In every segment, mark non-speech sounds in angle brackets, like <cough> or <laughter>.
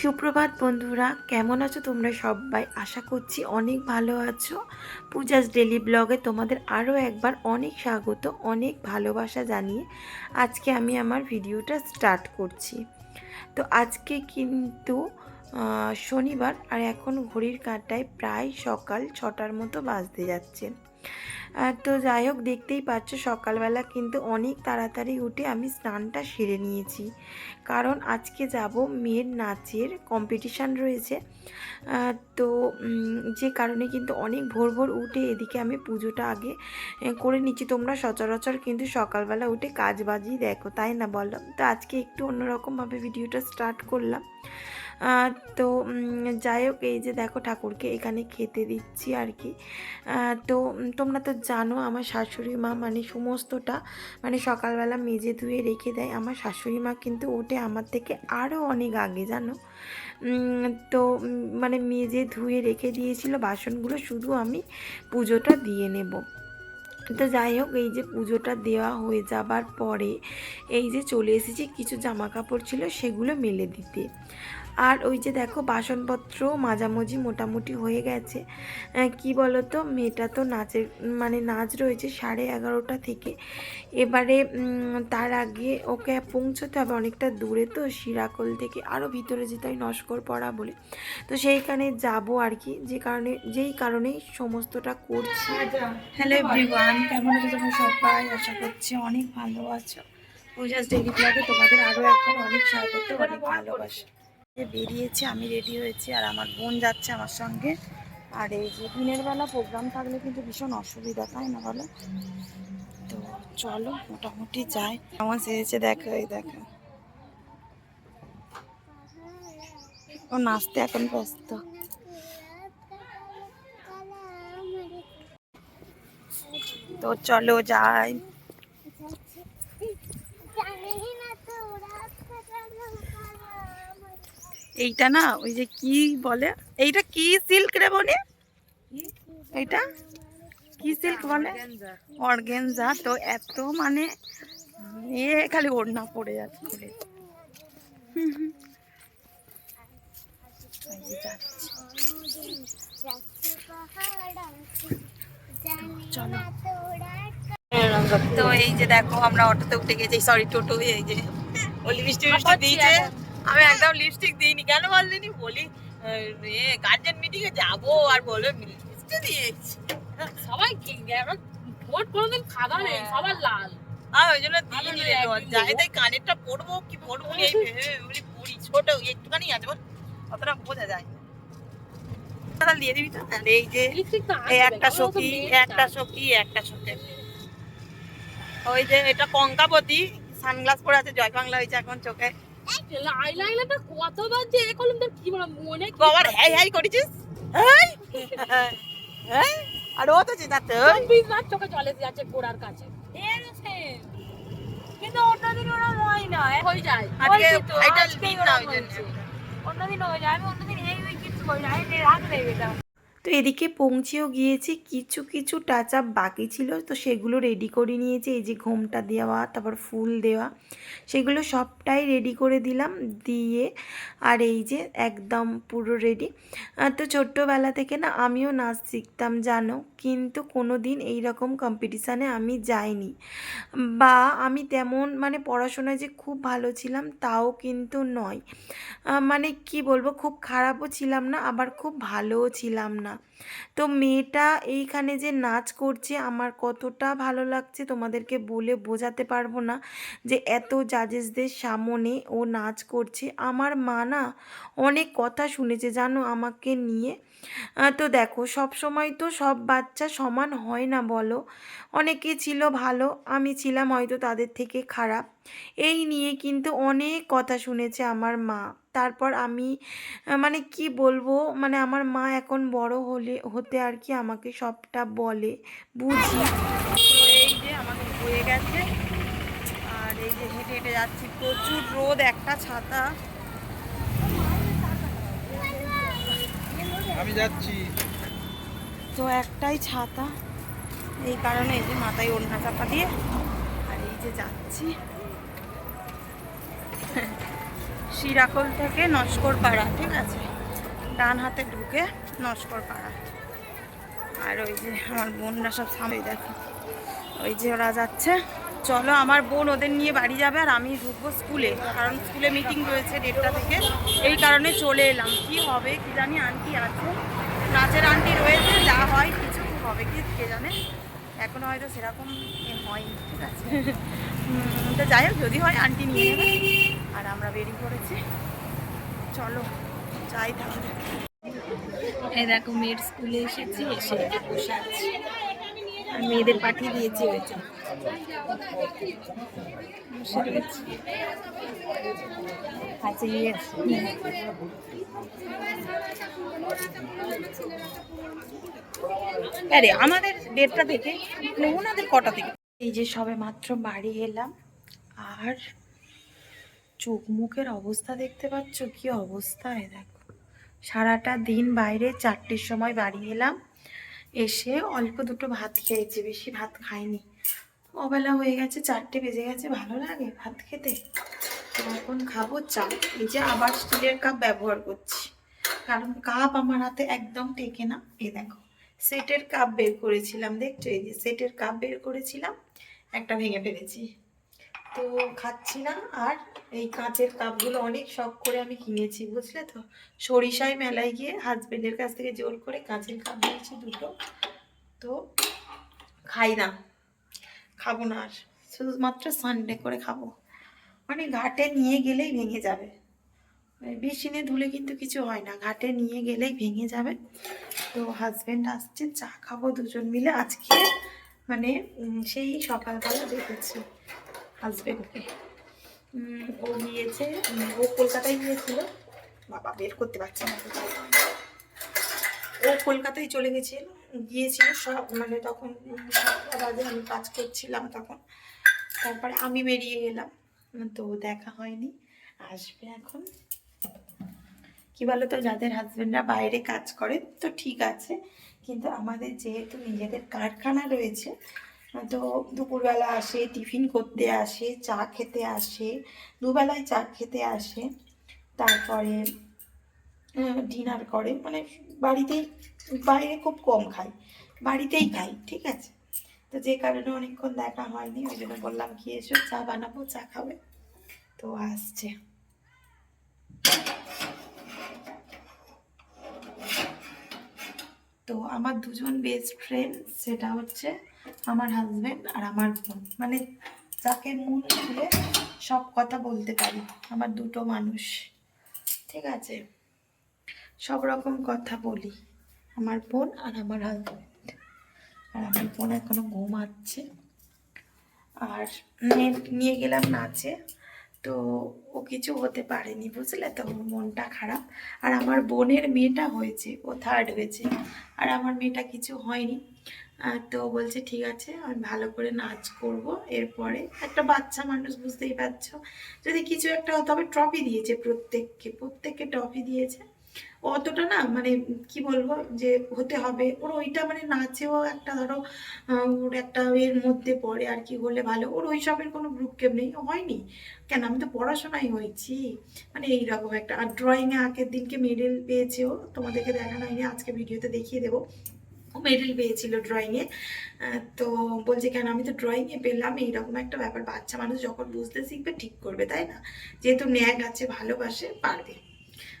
সুপ্রভাত বন্ধুরা, কেমন আছো তোমরা সবাই? আশা করছি অনেক ভালো আছো। পূজাস ডেলি ব্লগে তোমাদের আরও একবার অনেক স্বাগত, অনেক ভালোবাসা জানিয়ে আজকে আমি আমার ভিডিওটা স্টার্ট করছি। তো আজকে কিন্তু শনিবার আর এখন ঘড়ির কাঁটায় প্রায় সকাল ছটার মতো বাজতে যাচ্ছে। আর তো যাই হোক, দেখতেই পাচ্ছ সকালবেলা কিন্তু অনেক তাড়াতাড়ি উঠে আমি স্নানটা সেরে নিয়েছি। কারণ আজকে যাব মেয়ের নাচের কম্পিটিশান রয়েছে। তো যে কারণে কিন্তু অনেক ভোর ভোর উঠে এদিকে আমি পুজোটা আগে করে নিচ্ছি। তোমরা সচরাচর কিন্তু সকালবেলা উঠে কাজ বাজি দেখো, তাই না বলো? তো আজকে একটু অন্যরকমভাবে ভিডিওটা স্টার্ট করলাম। তো যাই হোক, এই যে দেখো ঠাকুরকে এখানে খেতে দিচ্ছি আর কি। তো তোমরা তো জানো আমার শাশুড়ি মা মানে সমস্তটা মানে সকালবেলা মেজে ধুয়ে রেখে দেয়। আমার শাশুড়ি মা কিন্তু ওঠে আমার থেকে আরও অনেক আগে, জানো? তো মানে মেজে ধুয়ে রেখে দিয়েছিল, বাসনগুলো শুধু আমি পুজোটা দিয়ে নেব। তো যাই হোক, এই যে পুজোটা দেওয়া হয়ে যাবার পরে এই যে চলে এসেছি, কিছু জামা কাপড় ছিল সেগুলো মেলে দিতে। আর ওই যে দেখো বাসনপত্র মাঝামাঝি মোটামুটি হয়ে গেছে। কি বলো তো মেয়েটা তো নাচের মানে নাচ রয়েছে সাড়ে এগারোটা থেকে। এবারে তার আগে ওকে পৌঁছতে হবে অনেকটা দূরে তো, শিরাকল থেকে। আরও ভিতরে যেতে হয় নস্কর পড়া বলে। তো সেইখানে যাব আর কি। যে কারণে, যেই কারণেই সমস্তটা করছি। হ্যালো এভরিওয়ান কেমন আছো তোমরা সবাই? আশা করছি অনেক ভালো আছো পূজাস ডেলি ব্লগে তোমাদের আরও একবার অনেক স্বাগত, অনেক ভালোবাসা। বেরিয়েছে, আমি রেডি হয়েছি আর আমার বোন যাচ্ছে আমার সঙ্গে। আর এই যে দিনের বেলা প্রোগ্রাম থাকলে কিন্তু ভীষণ অসুবিধা, তাই না বলো? তো চলো, মোটামুটি যাই। কেমন সেজেছে দেখো, এই দেখো। ও নাচতে এখন ব্যস্ত। তো চলো যাই। এইটা না ওই যে কি বলে? এইটা কি সিল্ক রে বলে এইটা? কি সিল্ক বলে? অর্গেনজা। তো এত মানে এ খালি ওড়না পড়ে যাচ্ছে তো এই যে দেখো আমরা অটোতে উঠে গেছি। সরি টোটো এই যে দিয়েছে। আমি একদম লিপস্টিক দিইনি। কেন বললিনি বলি গার্জেন মিটিং এ যাব আর বলে লিপস্টিক দিয়েছি সবাই কোনোদিন নেই সবার লাল। আমি ওই জন্য ভালো দিইনি রে, যাই তাই কানেরটা পরবো কি পরবো এই <laughs> বলি পরি ছোট একটুখানি আছে বল। অতটা বোঝা যায় না। তাহলে দিয়ে দিবি তো? এই যে একটা সখী একটা সখী একটা সখী। ওই যে এটা কঙ্কাবতী সানগ্লাস পরে আছে জয় বাংলা হয়েছে এখন চোখে। আইলাইনারটা কতবার যে করলাম তোর কি বলব মনে কি বাবার হ্যাই হ্যাই করেছিস? হ্যাই হ্যাই আর ও তো চেতাতে বিজনার চোখে চলে যাচ্ছে গোড়ার কাছে। কিন্তু অন্যদিন ওরা হয় না। হয়ে যায়। আজকে না ওই জন্য। অন্যদিন হয়ে যায় আমি অন্যদিন এই ওই কিছু করি না রাগ দেবে এটা তো এদিকে পৌঁছেও গিয়েছি, কিছু কিছু টাচ আপ বাকি ছিল। তো সেগুলো রেডি করে নিয়েছি, এই যে ঘোমটা দেওয়া, তারপর ফুল দেওয়া, সেগুলো সবটাই রেডি করে দিলাম, দিয়ে আর এই যে একদম পুরো রেডি তো ছোট্টবেলা থেকে না আমিও নাচ শিখতাম, জানো? কিন্তু কোনো দিন এইরকম কম্পিটিশানে আমি যাইনি। বা আমি তেমন মানে পড়াশোনায় যে খুব ভালো ছিলাম, তাও কিন্তু নয়। মানে কি বলব, খুব খারাপও ছিলাম না, আবার খুব ভালোও ছিলাম না। তো মেয়েটা এইখানে যে নাচ করছে, আমার কতটা ভালো লাগছে তোমাদেরকে বলে বোঝাতে পারব না যে এত জাজেসদের সামনে ও নাচ করছে। আমার মা না অনেক কথা শুনেছে, জানো, আমাকে নিয়ে। তো দেখো, সব সময় তো সব বাচ্চা সমান হয় না বলো। অনেকে ছিল ভালো, আমি ছিলাম হয়তো তাদের থেকে খারাপ। এই নিয়ে কিন্তু অনেক কথা শুনেছে আমার মা। তারপর আমি মানে কি বলব মানে আমার মা এখন বড় হলে হতে আর কি আমাকে সবটা বলে বুঝি। তো এই যে আমাদের বয়ে গেছে আর এই যে হেঁটে হেঁটে যাচ্ছি প্রচুর রোদ একটা ছাতা। আমি যাচ্ছি। তো একটাই ছাতা এই কারণে এই যে মাথায় ওড়না চাপা দিয়ে আর এই যে যাচ্ছি। শিরাকল থেকে নস্কর পাড়া ঠিক আছে? ডান হাতে ঢুকে নস্কর পাড়া। আর ওই যে আমার বোনরা সব সামনে দেখো। ওই যে ওরা যাচ্ছে। চলো আমার বোন ওদের নিয়ে বাড়ি যাবে আর আমি ঢুকবো স্কুলে। কারণ স্কুলে মিটিং রয়েছে দেড়টা থেকে। এই কারণে চলে এলাম। কি হবে কি জানি আন্টি আছে। নাচের আন্টি রয়েছে যা হয় কিছু হবে কি কে জানে? এখনও হয়তো সেরকম হয়নি ঠিক আছে? <laughs> তো যাই হোক যদি হয় আন্টি নিয়ে নেবে আর আমরা বেরিয়ে পড়েছি। চলো যাই তাহলে। এই দেখো মেয়ের স্কুলে এসেছি এসে বসে আছি। আর মেয়েদের পাঠিয়ে দিয়েছি যে। আচ্ছা আরে আমাদের দেড়টা থেকে ওনাদের কটা থেকে? এই যে সবে মাত্র বাড়ি এলাম আর চোখ মুখের অবস্থা দেখতে পাচ্ছ? কি অবস্থা এ দেখো। সারাটা দিন বাইরে চারটের সময় বাড়ি এলাম। এসে অল্প দুটো ভাত খেয়েছি, বেশি ভাত খাইনি। অবেলা হয়ে গেছে, চারটে বেজে গেছে। ভালো লাগে ভাত খেতে? এখন খাব? চা এই যে আবার স্টিলের কাপ ব্যবহার করছি। কারণ কাপ আমার হাতে একদম টেকে না। এ দেখো, সেটের কাপ বের করেছিলাম। দেখছ? এই যে সেটের কাপ বের করেছিলাম। একটা ভেঙে ফেলেছি। তো খাচ্ছি না। আর এই কাঁচের কাপগুলো অনেক শখ করে আমি কিনেছি, বুঝলে তো? সরিষায় মেলায় গিয়ে হাজবেন্ডের কাছ থেকে জোর করে কাঁচের কাপ নিয়েছি দুটো। তো খাই না, খাব না আর। শুধুমাত্র সানডে করে খাব। মানে ঘাটে নিয়ে গেলেই ভেঙে যাবে। বেশিনে ধুলে কিন্তু কিছু হয় না, ঘাটে নিয়ে গেলেই ভেঙে যাবে। তো হাজবেন্ড আসছে, চা খাব দুজন মিলে। আজকে মানে সেই সকালবেলা দেখেছি। হাজবেন্ডকে ও গিয়েছে ও কলকাতায় গিয়েছিল। বাবা, বের করতে পারছে না। ও কলকাতায় চলে গেছিল, গিয়েছিল সব মানে তখন বাজে আমি কাজ করছিলাম তখন। তারপরে আমি বেরিয়ে গেলাম। তো দেখা হয়নি, আসবে এখন। কি বলতো, যাদের হাজবেন্ডরা বাইরে কাজ করে, তো ঠিক আছে। কিন্তু আমাদের যেহেতু নিজেদের কারখানা রয়েছে তো দুপুরবেলা আসে, টিফিন করতে আসে, চা খেতে আসে, দুবেলায় চা খেতে আসে, তারপরে ডিনার করে। মানে বাড়িতেই, বাইরে খুব কম খাই, বাড়িতেই খাই, ঠিক আছে? তো যে কারণে অনেকক্ষণ দেখা হয়নি, ওই জন্য বললাম কি, এসো, চা বানাবো, চা খাবে। তো আসছে। তো আমার দুজন বেস্ট ফ্রেন্ড সেটা হচ্ছে আমার হাজবেন্ড আর আমার বোন। মানে যাকে মন খুলে সব কথা বলতে পারি, আমার দুটো মানুষ। ঠিক আছে? সব রকম কথা বলি। আমার বোন আর আমার হাজবেন্ড আর আমার বোন এখনও ঘুমাচ্ছে। আর নিয়ে- গেলাম নাচে। তো ও কিছু হতে পারেনি, বুঝলে তো? মনটা খারাপ। আর আমার বোনের মেয়েটা হয়েছে, ও থার্ড হয়েছে। আর আমার মেয়েটা কিছু হয়নি। তো বলছে, ঠিক আছে, আমি ভালো করে নাচ করব। এরপরে একটা বাচ্চা মানুষ, বুঝতেই পারছ? যদি কিছু একটা, তবে ট্রফি দিয়েছে প্রত্যেককে প্রত্যেককে ট্রফি দিয়েছে। অতটা না মানে কি বলব, যে হতে হবে। ওর ওইটা মানে নাচেও একটা ধরো ওর একটা এর মধ্যে পড়ে আর কি, হলে ভালো। ওর ওইসবের কোনো গ্রুপকেপ নেই। হয়নি। কেন? আমি তো পড়াশোনায় হয়েছি। মানে এইরকম একটা। আর ড্রয়িংয়ে আগের দিনকে মেডেল পেয়েছে ও। তোমাদেরকে দেখানো হয়নি। আজকে ভিডিওতে দেখিয়ে দেবো। মেডেল পেয়েছিল ড্রয়িংয়ে তো বলছে, কেন? আমি তো ড্রয়িংয়ে পেলাম, এইরকম একটা ব্যাপার। বাচ্চা মানুষ যখন বুঝতে শিখবে, ঠিক করবে, তাই না? যেহেতু ন্যাক আছে, ভালোবাসে, পারবে।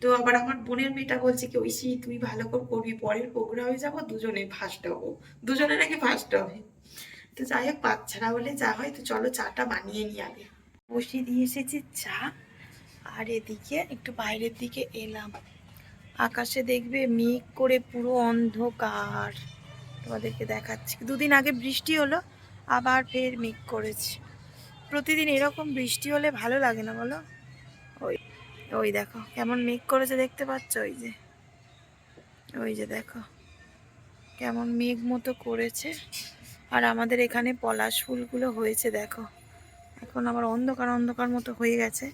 তো আবার আমার বোনের মেয়েটা বলছে কি, ঐশী তুই ভালো করে করবি, পরের প্রোগ্রামে যাব, দুজনে ফার্স্ট হব। দুজনে নাকি ফার্স্ট হবে। তো যাই হোক, বাচ্চারা হলে যা হয়, তো চলো চাটা বানিয়ে নিয়ে আগে। বসিয়ে দিয়ে এসেছি চা, আর এদিকে একটু বাইরের দিকে এলাম। আকাশে দেখবে মেঘ করে পুরো অন্ধকার। তোমাদেরকে দেখাচ্ছি। দুদিন আগে বৃষ্টি হলো, আবার ফের মেঘ করেছে। প্রতিদিন এরকম বৃষ্টি হলে ভালো লাগে না বলো? ওই ওই দেখো, কেমন মেঘ করেছে দেখতে পাচ্ছ? ওই যে ওই যে দেখো, কেমন মেঘ মতো করেছে। আর আমাদের এখানে পলাশ ফুলগুলো হয়েছে, দেখো। এখন আবার অন্ধকার অন্ধকার মতো হয়ে গেছে।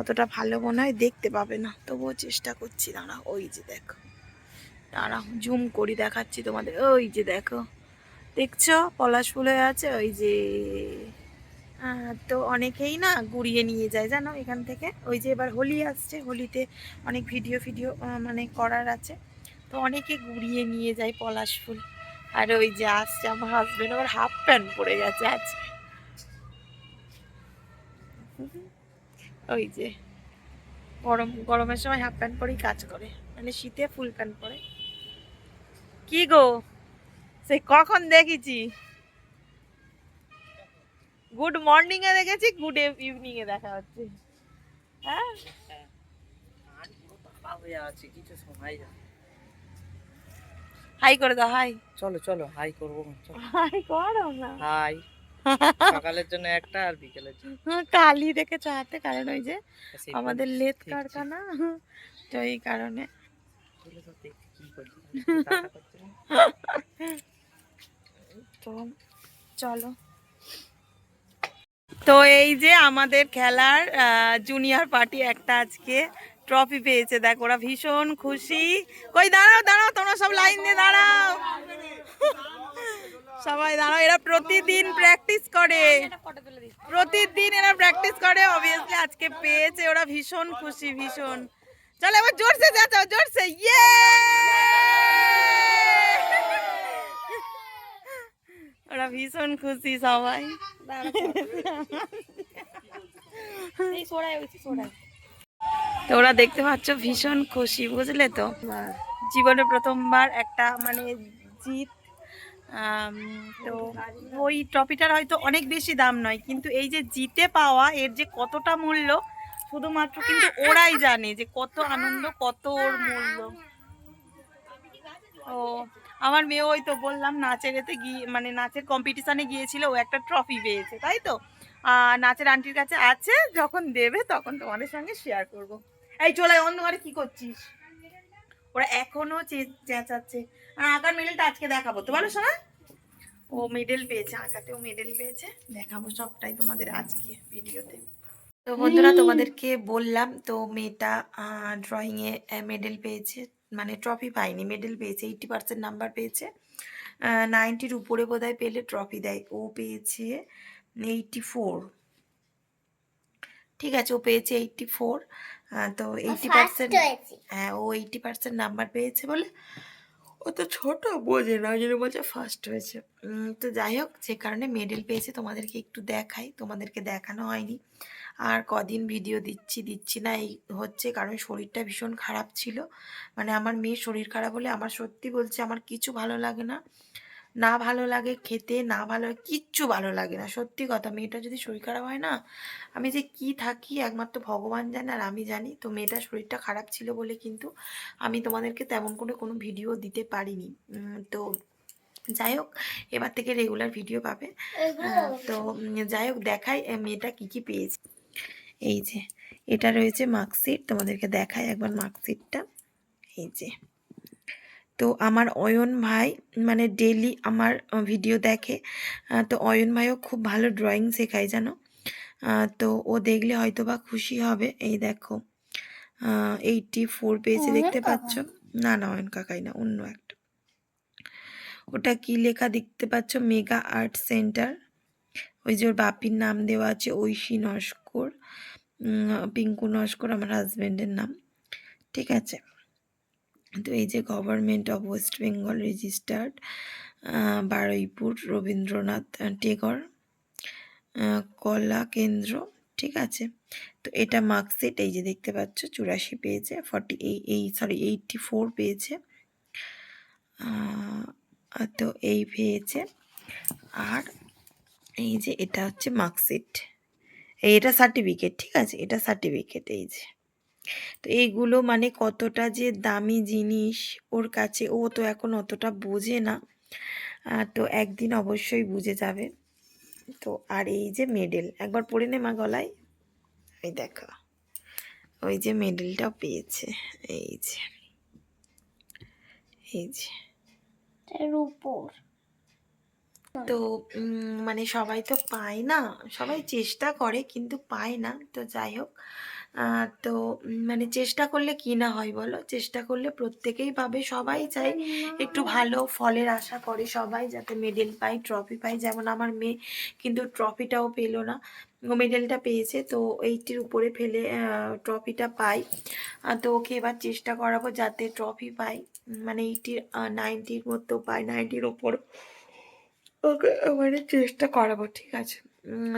অতটা ভালো মনে হয় দেখতে পাবে না। তবুও চেষ্টা করছি, দাঁড়া, ওই যে দেখো। দাঁড়া জুম করি, দেখাচ্ছি তোমাদের, ওই যে দেখো। দেখছ? পলাশ ফুল হয়ে আছে, ওই যে তো অনেকেই না গুড়িয়ে নিয়ে যায়, জানো, এখান থেকে। ওই যে এবার হোলি আসছে, হোলিতে অনেক ভিডিও ফিডিও মানে করার আছে। তো অনেকে গুড়িয়ে নিয়ে যায় পলাশ ফুল। আর ওই যে আসছে আমার হাজবেন্ড আবার হাফ প্যান্ট পরে গেছে আজকে। ওই যে গরম গরমের সময় হাফ প্যান্ট পরেই কাজ করে। মানে শীতে ফুল প্যান্ট পরে। কি গো? সে কখন দেখেছি? গুড মর্নিং এ দেখেছি গুড ইভিনিং এ দেখা হচ্ছে। হ্যাঁ? হয়ে হাই করে দাও হাই চলো চলো হাই করব। হাই করো না। হাই সকালের জন্য একটা আর বিকেলের জন্য। কালি দেখেছ হাতে কারণ ওই যে আমাদের লেদ কারখানা তো এই কারণে। তো চলো। তো এই যে আমাদের খেলার জুনিয়র পার্টি একটা আজকে। ট্রফি পেয়েছে দেখ ওরা ভীষণ খুশি। কই দাঁড়াও দাঁড়াও তোমরা সব লাইন দিয়ে দাঁড়াও। সবাই দাঁড়াও এরা প্রতিদিন প্র্যাকটিস করে। প্রতিদিন এরা প্র্যাকটিস করে অবভিয়াসলি আজকে পেয়েছে ওরা ভীষণ খুশি ভীষণ। চলো এবার জোরসে যাও জোরসে ইয়ে ওরা ভীষণ খুশি সবাই। <laughs> তো ওরা দেখতে পাচ্ছ ভীষণ খুশি, বুঝলে তো? জীবনে প্রথমবার একটা মানে জিত তো ওই ট্রফিটার হয়তো অনেক বেশি দাম নয়, কিন্তু এই যে জিতে পাওয়া, এর যে কতটা মূল্য, শুধুমাত্র কিন্তু ওরাই জানে যে কত আনন্দ, কত ওর মূল্য। ও, আমার মেয়ে ওই তো বললাম, নাচের এতে গিয়ে মানে নাচের কম্পিটিশনে গিয়েছিল, ও একটা ট্রফি পেয়েছে, তাই তো? নাচের আন্টির কাছে আছে, যখন দেবে তখন তোমাদের সঙ্গে শেয়ার করব। এই, চলে অন্ধকারে কি করছিস? ওরা এখনও চেঁচাচ্ছে। আর আঁকার মেডেলটা আজকে দেখাবো। তো বলো শোনা ও মেডেল পেয়েছে আঁকাতে ও মেডেল পেয়েছে। দেখাবো সবটাই তোমাদের আজকে ভিডিওতে তো বন্ধুরা, তোমাদেরকে বললাম, তো মেয়েটা ড্রয়িংয়ে মেডেল পেয়েছে। মানে ট্রফি পায়নি মেডেল পেয়েছে এইটি পার্সেন্ট নাম্বার পেয়েছে। নাইনটির উপরে বোধহয় পেলে ট্রফি দেয়। ও পেয়েছে এইটটি ফোর ঠিক আছে, ও পেয়েছে এইটটি ফোর তো এইটটি পার্সেন্ট হ্যাঁ ও এইটটি পার্সেন্ট নাম্বার পেয়েছে বলে ও তো ছোট বোঝে না ওই জন্য বলছে ফার্স্ট হয়েছে। তো যাই হোক যে কারণে মেডেল পেয়েছে তোমাদেরকে একটু দেখাই। তোমাদেরকে দেখানো হয়নি। আর কদিন ভিডিও দিচ্ছি দিচ্ছি না এই হচ্ছে কারণ শরীরটা ভীষণ খারাপ ছিল। মানে আমার মেয়ের শরীর খারাপ হলে আমার সত্যি বলছে আমার কিছু ভালো লাগে না। না ভালো লাগে খেতে না ভালো কিচ্ছু ভালো লাগে না। সত্যি কথা মেয়েটা যদি শরীর খারাপ হয় না আমি যে কি থাকি একমাত্র ভগবান জানে আর আমি জানি। তো মেয়েটার শরীরটা খারাপ ছিল বলে কিন্তু আমি তোমাদেরকে তেমন করে কোনো ভিডিও দিতে পারিনি। তো যাই হোক এবার থেকে রেগুলার ভিডিও পাবে। তো যাই হোক দেখাই মেয়েটা কি কি পেয়েছে। এই যে এটা রয়েছে মার্কশিট তোমাদেরকে দেখাই একবার মার্কশিটটা এই যে। তো আমার অয়ন ভাই মানে ডেলি আমার ভিডিও দেখে তো অয়ন ভাইও খুব ভালো ড্রয়িং শেখায় জানো? তো ও দেখলে হয়তো বা খুশি হবে। এই দেখো এইটি ফোর পেয়েছে দেখতে পাচ্ছ? না না অয়ন কাকাই না অন্য একটা। ওটা কি লেখা দেখতে পাচ্ছ? Mega art centre. ওই যে ওর বাপির নাম দেওয়া আছে ঐশী নস্কর। পিঙ্কু নস্কর আমার হাজব্যান্ডের নাম। ঠিক আছে? তো এই যে government of West Bengal registered Baruipur Rabindranath Tagore Kala Kendra, ঠিক আছে? তো এটা মার্কশিট, এই যে দেখতে পাচ্ছ, চুরাশি পেয়েছে, ফর্টি এই সরি, এইটটি ফোর পেয়েছে তো এই পেয়েছে। আর এই যে এটা হচ্ছে মার্কশিট এটা সার্টিফিকেট, ঠিক আছে? এটা সার্টিফিকেট, এই যে। তো এইগুলো মানে কতটা যে দামি জিনিস ওর কাছে ও তো এখন অতটা বোঝে না। তো একদিন অবশ্যই বুঝে যাবে। তো আর এই যে মেডেল একবার পড়ে নে মা গলায়। এই দেখো ওই যে মেডেলটা পেয়েছে এই যে এই যে। উপর। তো মানে সবাই তো পায় না সবাই চেষ্টা করে কিন্তু পায় না। তো যাই হোক তো মানে চেষ্টা করলে কি না হয় বলো? চেষ্টা করলে প্রত্যেকেই পাবে, সবাই চায় একটু ভালো ফলের আশা করে সবাই, যাতে মেডেল পায় ট্রফি পায়। যেমন আমার মেয়ে কিন্তু ট্রফিটাও পেল না। মেডেলটা পেয়েছে, তো এইটির উপরে ফেলে ট্রফিটা পাই তো ওকে এবার চেষ্টা করাবো যাতে ট্রফি পাই মানে এইটির নাইনটির মতো পাই নাইনটির ওপর ওকে মানে চেষ্টা করাবো, ঠিক আছে।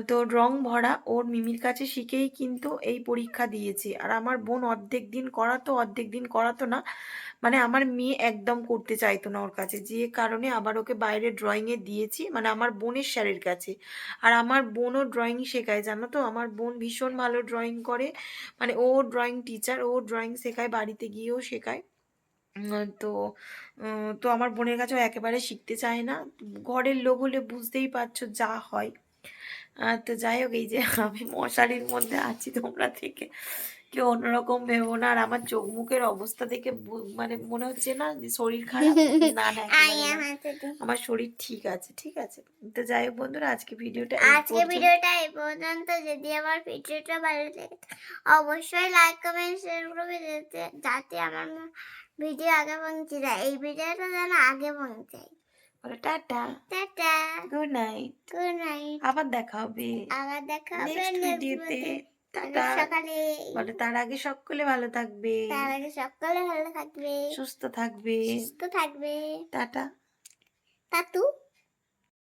তো রং ভরা ওর মিমির কাছে শিখেই কিন্তু এই পরীক্ষা দিয়েছে। আর আমার বোন অর্ধেক দিন করাতো, অর্ধেক দিন করাতো না। মানে আমার মেয়ে একদম করতে চাইতো না ওর কাছে। যে কারণে আবার ওকে বাইরে ড্রয়িংয়ে দিয়েছি। মানে আমার বোনের স্যারের কাছে। আর আমার বোনও ড্রয়িং শেখায়, জানো তো? আমার বোন ভীষণ ভালো ড্রয়িং করে। মানে ও ড্রয়িং টিচার ও ড্রয়িং শেখায়, বাড়িতে গিয়েও শেখায়। তো তো আমার বোনের কাছেও একেবারে শিখতে চায় না। ঘরের লোক হলে বুঝতেই পারছ যা হয়। তো যাই হোক এই যে আমি মশারির মধ্যে আছি তোমরা থেকে কেউ অন্যরকম ভেবো না। আর আমার চোখ মুখের অবস্থা দেখে মানে মনে হচ্ছে না যে শরীর খারাপ না না। আমার শরীর ঠিক আছে ঠিক আছে। তো যাই হোক বন্ধুরা আজকে ভিডিওটা আজকে ভিডিওটা এই পর্যন্ত। যদি আমার ভিডিওটা ভালো লাগে অবশ্যই লাইক কমেন্ট শেয়ার করবে যাতে আমার ভিডিও আগে পৌঁছে যায়। এই ভিডিওটা যেন আগে পৌঁছায় বলো ta ta. Ta ta. Good night good night আবার দেখা হবে। আবার দেখা হবে নেক্সট ভিডিওতে। টাটা। সকালে। বলো তার আগে সকলে ভালো থাকবে। তার আগে সকলে ভালো থাকবে। সুস্থ থাকবে। সুস্থ থাকবে। টাটা। টাটু